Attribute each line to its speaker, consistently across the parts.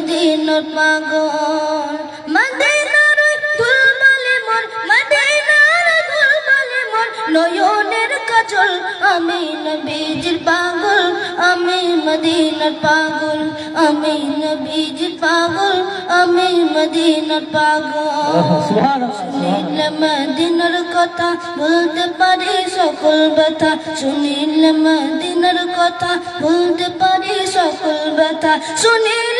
Speaker 1: মদিনার পাগল। মদিনার মোর মদিনার নয়নের কাজল আমি নবীজির পাগল আমি মদিনার পাগল আমি নবীজির পাগল আমি মদিনার পাগল। শুনিলে মদিনার কথা বলতে পারি সকল ব্যথা। শুনিলে মদিনার কথা বলতে পারি সকল ব্যথা। শুনিলে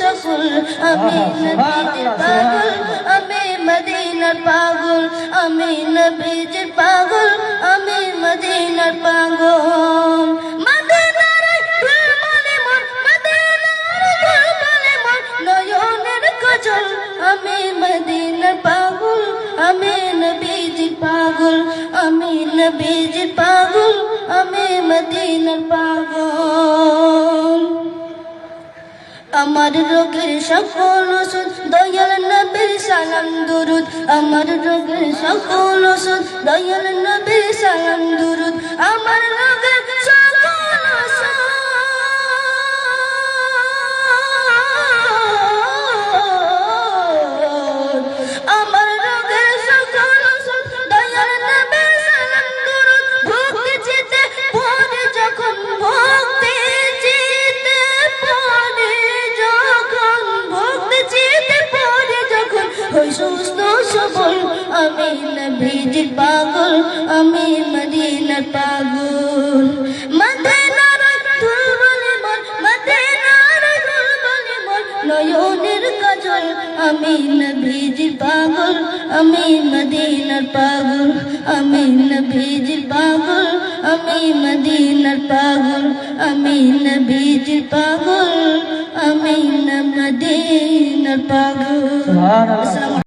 Speaker 1: সফল, আমি নবীর পাগল, আমি মদিনার পাগল, আমি নবীর পাগল, আমি মদিনার পাগল। আমি মদিনার পাগল, আমি পাগল, আমি নবীজির পাগল, আমি মদিনার পাগল। আমার রোগের সকল ওষুধ, দয়াল নবীর সালাম, দুরুদ। আমার রোগের সকল ওষুধ, দয়াল নবীর সালাম, দুরুদ। আমার রোগের সবল আমি নবীজির পাগল আমি মদিনার পাগল। মদিনার দুলবলে মন মদিনার দুলবলে মন নয়নের কাজল আমি নবীজির পাগল আমি মদিনার পাগল আমি নবীজির পাগল আমি মদিনার পাগল আমি নবীজির পাগল আমি মদিনার পাগল।